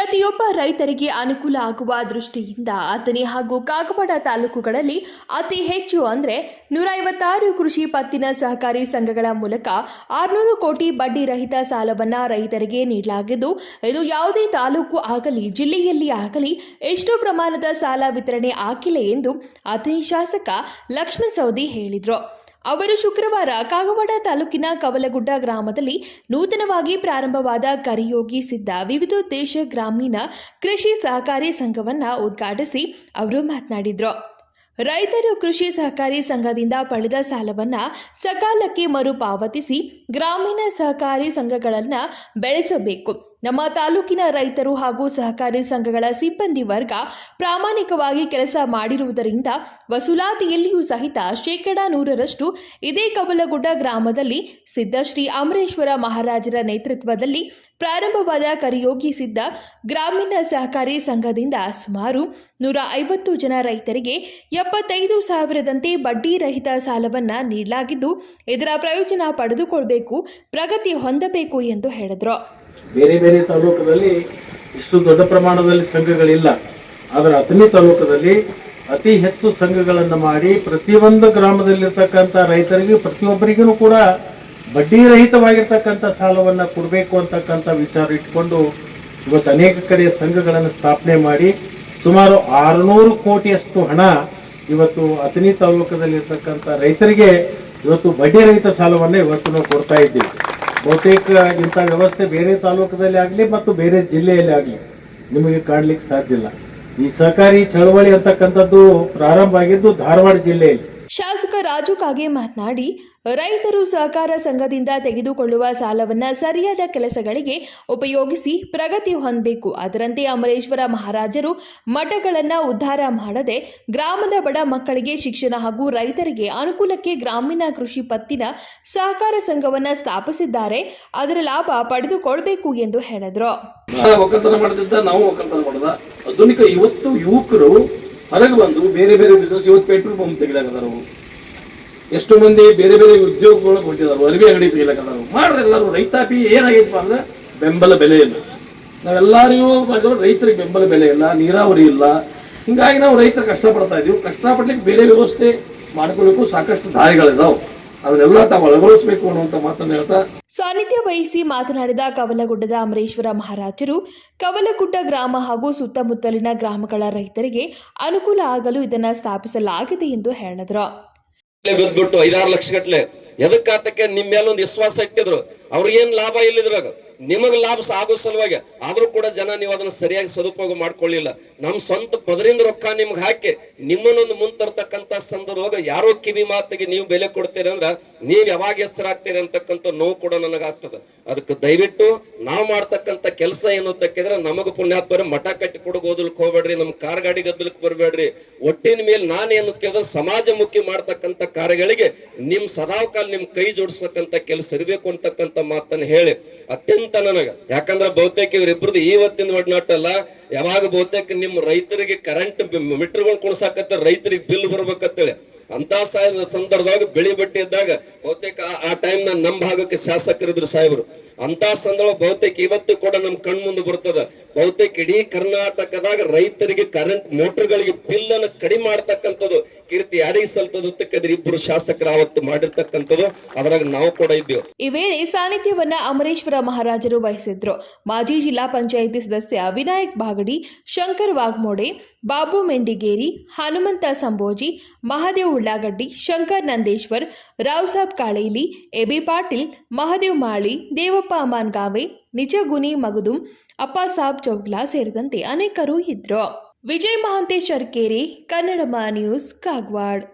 ಪ್ರತಿಯೊಬ್ಬ ರೈತರಿಗೆ ಅನುಕೂಲ ಆಗುವ ದೃಷ್ಟಿಯಿಂದ ಅಥಣಿ ಹಾಗೂ ಕಾಗವಾಡ ತಾಲೂಕುಗಳಲ್ಲಿ ಅತಿ ಹೆಚ್ಚು ಅಂದರೆ ನೂರ ಐವತ್ತಾರು ಕೃಷಿ ಪತ್ತಿನ ಸಹಕಾರಿ ಸಂಘಗಳ ಮೂಲಕ ಆರುನೂರು ಕೋಟಿ ಬಡ್ಡಿ ರಹಿತ ಸಾಲವನ್ನು ರೈತರಿಗೆ ನೀಡಲಾಗಿದ್ದು, ಇದು ಯಾವುದೇ ತಾಲೂಕು ಆಗಲಿ, ಜಿಲ್ಲೆಯಲ್ಲಿ ಆಗಲಿ ಎಷ್ಟು ಪ್ರಮಾಣದ ಸಾಲ ವಿತರಣೆ ಆಗಿಲ್ಲ ಎಂದು ಅಥಣಿ ಶಾಸಕ ಲಕ್ಷ್ಮಣ ಸವದಿ ಹೇಳಿದರು. ಅವರು ಶುಕ್ರವಾರ ಕಾಗವಾಡ ತಾಲೂಕಿನ ಕವಲಗುಡ್ಡ ಗ್ರಾಮದಲ್ಲಿ ನೂತನವಾಗಿ ಪ್ರಾರಂಭವಾದ ಕರಿಯೋಗಿ ಸಿದ್ಧ ವಿವಿಧೋದ್ದೇಶ ಗ್ರಾಮೀಣ ಕೃಷಿ ಸಹಕಾರಿ ಸಂಘವನ್ನು ಉದ್ಘಾಟಿಸಿ ಅವರು ಮಾತನಾಡಿದರು. ರೈತರು ಕೃಷಿ ಸಹಕಾರಿ ಸಂಘದಿಂದ ಪಡೆದ ಸಾಲವನ್ನ ಸಕಾಲಕ್ಕೆ ಮರುಪಾವತಿಸಿ ಗ್ರಾಮೀಣ ಸಹಕಾರಿ ಸಂಘಗಳನ್ನು ಬೆಳೆಸಬೇಕು. ನಮ್ಮ ತಾಲೂಕಿನ ರೈತರು ಹಾಗೂ ಸಹಕಾರಿ ಸಂಘಗಳ ಸಿಬ್ಬಂದಿ ವರ್ಗ ಪ್ರಾಮಾಣಿಕವಾಗಿ ಕೆಲಸ ಮಾಡಿರುವುದರಿಂದ ವಸೂಲಾತಿಯಲ್ಲಿಯೂ ಸಹಿತ ಶೇಕಡಾ ನೂರರಷ್ಟು ಇದೇ ಕವಲಗುಡ್ಡ ಗ್ರಾಮದಲ್ಲಿ ಸಿದ್ದಶ್ರೀ ಅಮರೇಶ್ವರ ಮಹಾರಾಜರ ನೇತೃತ್ವದಲ್ಲಿ ಪ್ರಾರಂಭವಾದ ಕರಿಯೋಗಿ ಸಿದ್ಧ ಗ್ರಾಮೀಣ ಸಹಕಾರಿ ಸಂಘದಿಂದ ಸುಮಾರು ನೂರ ಐವತ್ತು ಜನ ರೈತರಿಗೆ ಎಪ್ಪತ್ತೈದು ಸಾವಿರದಂತೆ ಬಡ್ಡಿ ರಹಿತ ಸಾಲವನ್ನು ನೀಡಲಾಗಿದ್ದು, ಇದರ ಪ್ರಯೋಜನ ಪಡೆದುಕೊಳ್ಳಬೇಕು ಪ್ರಗತಿ ಹೊಂದಬೇಕು ಎಂದು ಹೇಳಿದರು. ಬೇರೆ ಬೇರೆ ತಾಲೂಕಿನಲ್ಲಿ ಇಷ್ಟು ದೊಡ್ಡ ಪ್ರಮಾಣದಲ್ಲಿ ಸಂಘಗಳಿಲ್ಲ. ಆದರೆ ಅಥಣಿ ತಾಲೂಕದಲ್ಲಿ ಅತಿ ಹೆಚ್ಚು ಸಂಘಗಳನ್ನು ಮಾಡಿ ಪ್ರತಿಯೊಂದು ಗ್ರಾಮದಲ್ಲಿರ್ತಕ್ಕಂಥ ರೈತರಿಗೆ ಪ್ರತಿಯೊಬ್ಬರಿಗೂ ಕೂಡ ಬಡ್ಡಿ ರಹಿತವಾಗಿರ್ತಕ್ಕಂಥ ಸಾಲವನ್ನು ಕೊಡಬೇಕು ಅಂತಕ್ಕಂಥ ವಿಚಾರ ಇಟ್ಕೊಂಡು ಇವತ್ತು ಅನೇಕ ಕಡೆ ಸಂಘಗಳನ್ನು ಸ್ಥಾಪನೆ ಮಾಡಿ ಸುಮಾರು ಆರುನೂರು ಕೋಟಿಯಷ್ಟು ಹಣ ಇವತ್ತು ಅಥಣಿ ತಾಲೂಕದಲ್ಲಿರ್ತಕ್ಕಂಥ ರೈತರಿಗೆ ಇವತ್ತು ಬಡ್ಡಿ ರಹಿತ ಸಾಲವನ್ನು ಇವತ್ತು ನಾವು ಕೊಡ್ತಾ ಇದ್ದೀವಿ. ಬಹುತೇಕ ಇಂಥ ವ್ಯವಸ್ಥೆ ಬೇರೆ ತಾಲೂಕದಲ್ಲಿ ಆಗಲಿ ಮತ್ತು ಬೇರೆ ಜಿಲ್ಲೆಯಲ್ಲಿ ಆಗಲಿ ನಿಮಗೆ ಕಾಣಲಿಕ್ಕೆ ಸಾಧ್ಯ ಇಲ್ಲ. ಈ ಸಹಕಾರಿ ಚಳವಳಿ ಅಂತಕ್ಕಂಥದ್ದು ಪ್ರಾರಂಭ ಆಗಿದ್ದು ಧಾರವಾಡ ಜಿಲ್ಲೆಯಲ್ಲಿ. ಶಾಸಕ ರಾಜು ಕಾಗೆ ಮಾತನಾಡಿ ರೈತರು ಸಹಕಾರ ಸಂಘದಿಂದ ತೆಗೆದುಕೊಳ್ಳುವ ಸಾಲವನ್ನು ಸರಿಯಾದ ಕೆಲಸಗಳಿಗೆ ಉಪಯೋಗಿಸಿ ಪ್ರಗತಿ ಹೊಂದಬೇಕು. ಅದರಂತೆ ಅಮರೇಶ್ವರ ಮಹಾರಾಜರು ಮಠಗಳನ್ನು ಉದ್ಧಾರ ಮಾಡದೆ ಗ್ರಾಮದ ಬಡ ಮಕ್ಕಳಿಗೆ ಶಿಕ್ಷಣ ಹಾಗೂ ರೈತರಿಗೆ ಅನುಕೂಲಕ್ಕೆ ಗ್ರಾಮೀಣ ಕೃಷಿ ಪತ್ತಿನ ಸಹಕಾರ ಸಂಘವನ್ನ ಸ್ಥಾಪಿಸಿದ್ದಾರೆ. ಅದರ ಲಾಭ ಪಡೆದುಕೊಳ್ಬೇಕು ಎಂದು ಹೇಳಿದರು. ಯುವಕರು ಹೊರಗೆ ಬಂದು ಬೇರೆ ಬೇರೆ ಬಿಸ್ನೆಸ್ ಇವತ್ತು ಪೆಟ್ರೋಲ್ ಪಂಪ್ ಎಷ್ಟು ಮಂದಿ ಬೇರೆ ಬೇರೆ ಉದ್ಯೋಗಗಳು ಕೊಟ್ಟಿದ್ದಾರೆ ಅರಿವಿ ಅಂಗಡಿ ತೆಗಿಲಾಕದಾರ ಮಾಡ್ರಿ ಎಲ್ಲರೂ ರೈತಾಪಿ ಏನಾಗೈತಪ್ಪ ಅಂದ್ರೆ ಬೆಂಬಲ ಬೆಲೆ ಇಲ್ಲ. ನಾವೆಲ್ಲರಿಗೂ ರೈತರಿಗೆ ಬೆಂಬಲ ಬೆಲೆ ಇಲ್ಲ, ನೀರಾವರಿ ಇಲ್ಲ. ಹಿಂಗಾಗಿ ನಾವು ರೈತರು ಕಷ್ಟಪಡ್ತಾ ಇದೀವಿ ಕಷ್ಟಪಡ್ಲಿಕ್ಕೆ ಬೇರೆ ವ್ಯವಸ್ಥೆ ಮಾಡ್ಕೊಳ್ಳಿಕ್ಕೂ ಸಾಕಷ್ಟು ದಾರಿಗಳಿದಾವೆ. ಅದನ್ನೆಲ್ಲ ತಾವು ಅನ್ನುವಂಥ ಮಾತನ್ನು ಹೇಳ್ತಾ ಸಾನ್ನಿಧ್ಯ ವಹಿಸಿ ಮಾತನಾಡಿದ ಕವಲಗುಡ್ಡದ ಅಮರೇಶ್ವರ ಮಹಾರಾಜರು, ಕವಲಗುಡ್ಡ ಗ್ರಾಮ ಹಾಗೂ ಸುತ್ತಮುತ್ತಲಿನ ಗ್ರಾಮಗಳ ರೈತರಿಗೆ ಅನುಕೂಲ ಆಗಲು ಇದನ್ನು ಸ್ಥಾಪಿಸಲಾಗಿದೆ ಎಂದು ಹೇಳಿದರು. ಬಿದ್ಬಿಟ್ಟು ಐದಾರು ಲಕ್ಷ ಗಟ್ಲೆ. ಎದಕ್ಕಾತಕ್ಕೆ ನಿಮ್ ಒಂದು ವಿಶ್ವಾಸ ಇಟ್ಟಿದ್ರು? ಅವ್ರಿಗೇನ್ ಲಾಭ ಇಲ್ಲಿದ್ರಾಗ ನಿಮಗ್ ಲಾಭ ಸಾಗೋ ಸಲುವಾಗಿ. ಆದ್ರೂ ಕೂಡ ಜನ ನೀವು ಅದನ್ನ ಸರಿಯಾಗಿ ಸದುಪಯೋಗ ಮಾಡ್ಕೊಳ್ಳಿಲ್ಲ. ನಮ್ ಸ್ವಂತ ಪದರಿಂದ ರೊಕ್ಕ ನಿಮ್ಗೆ ಹಾಕಿ, ನಿಮ್ಮನ್ನೊಂದು ಮುಂತರ್ತಕ್ಕಂಥ ಸಂದರ್ಭ ಯಾರೋ ಕಿವಿ ಮಾತಿಗೆ ನೀವು ಬೆಲೆ ಕೊಡ್ತೀರಿ ಅಂದ್ರ ನೀವ್ ಯಾವಾಗ ಹೆಸರಾಗ್ತೀರಿ ಅಂತಕ್ಕಂಥ ನೋವು ಕೂಡ ನನಗಾಗ್ತದ. ಅದಕ್ಕೆ ದಯವಿಟ್ಟು ನಾವು ಮಾಡ್ತಕ್ಕಂಥ ಕೆಲಸ ಏನು ತಕ್ಕಿದ್ರೆ ನಮಗ ಪುಣ್ಯಾತ್ಮರ ಮಠ ಕಟ್ಟಿ ಕೊಡು ಓದಲಿಕ್ಕೆ ಹೋಗ್ಬೇಡ್ರಿ, ನಮ್ ಕಾರ್ ಗಾಡಿ ಗದ್ದಲಕ್ಕೆ ಬರಬೇಡ್ರಿ. ಒಟ್ಟಿನ ಮೇಲೆ ನಾನೇನು ಕೇಳಿದ್ರೆ ಸಮಾಜಮುಖಿ ಮಾಡ್ತಕ್ಕಂಥ ಕಾರ್ಯಗಳಿಗೆ ನಿಮ್ ಸದಾಕಾಲ ನಿಮ್ ಕೈ ಜೋಡಿಸ್ತಕ್ಕಂಥ ಕೆಲಸ ಇರಬೇಕು ಅಂತಕ್ಕಂಥ ಮಾತನ್ನ ಹೇಳಿ, ಅತ್ಯಂತ ನನಗ. ಯಾಕಂದ್ರೆ ಬಹುತೇಕ ಇವರಿಬ್ರದ್ದು ಇವತ್ತಿನ ಒಡನಾಟ ಅಲ್ಲ ಯಾವಾಗ ಬಹುತೇಕ ನಿಮ್ಮ ರೈತರಿಗೆ ಕರೆಂಟ್ ಮೀಟರ್ಗಳು ಕೊಡ್ಸಾಕತ್ತ ರೈತರಿಗೆ ಬಿಲ್ ಬರ್ಬೇಕಂತೇಳಿ ಅಂತ ಸಂದರ್ಭದಾಗ ಬೆಳಿ ಬಟ್ಟೆ ಇದ್ದಾಗ ಬಹುತೇಕ ಆ- ಟೈಮ್ನ ನಮ್ ಭಾಗಕ್ಕೆ ಶಾಸಕರಿದ್ರು ಸಾಹೇಬರು. ಅಂತ ಸಂದರ್ಭ ಬಹುತೇಕ ಇವತ್ತು ಕೂಡ ನಮ್ ಕಣ್ ಮುಂದೆ ಬರ್ತದ. ಬಹುತೇಕ ಇಡೀ ಕರ್ನಾಟಕದಾಗ ರೈತರಿಗೆ ಕರೆಂಟ್ ಮೋಟರ್ಗಳಿಗೆ ಬಿಲ್ ಅನ್ನು ಕಡಿಮೆ ಮಾಡ್ತಕ್ಕಂಥದ್ದು, ಕೀರ್ತಿ ಯಾರಿಗೆ ಸಲ್ತದಕ್ಕಂದ್ರೆ ಇಬ್ಬರು ಶಾಸಕರು ಅವತ್ತು ಮಾಡಿರ್ತಕ್ಕಂಥದ್ದು, ಅದ್ರಾಗ ನಾವು ಕೂಡ ಇದ್ದೇವೆ. ಈ ವೇಳೆ ಸಾನ್ನಿಧ್ಯವನ್ನ ಅಮರೇಶ್ವರ ಮಹಾರಾಜರು ವಹಿಸಿದ್ರು. ಮಾಜಿ ಜಿಲ್ಲಾ ಪಂಚಾಯಿತಿ ಸದಸ್ಯ ವಿನಾಯಕ್ ಬಾಗಡಿ, ಶಂಕರ್ ವಾಗ್ಮೋಡೆ, ಬಾಬು ಮೆಂಡಿಗೇರಿ, ಹನುಮಂತ ಸಂಭೋಜಿ, ಮಹಾದೇವ್ ಉಳ್ಳಾಗಡ್ಡಿ, ಶಂಕರ್ ನಂದೇಶ್ವರ್, ರಾವ್ ಸಾಬ್ ಕಾಳೇಲಿ ಎಬಿ ಪಾಟೀಲ್, ಮಹದೇವ್ ಮಾಳಿ, ದೇವಪ್ಪ ಅಮಾನ್ಗಾವೆ ನಿಜಗುನಿ ಮಗದುಂ, ಅಪ್ಪ ಸಾಬ್ ಚೌಗ್ಲಾ ಸೇರಿದಂತೆ ಅನೇಕರು ಇದ್ರು. ವಿಜಯ್ ಮಹಾಂತೇಶ್ ಅರ್ಕೇರಿ ಕನ್ನಡಮ ನ್ಯೂಸ್, ಕಾಗವಾಡ್.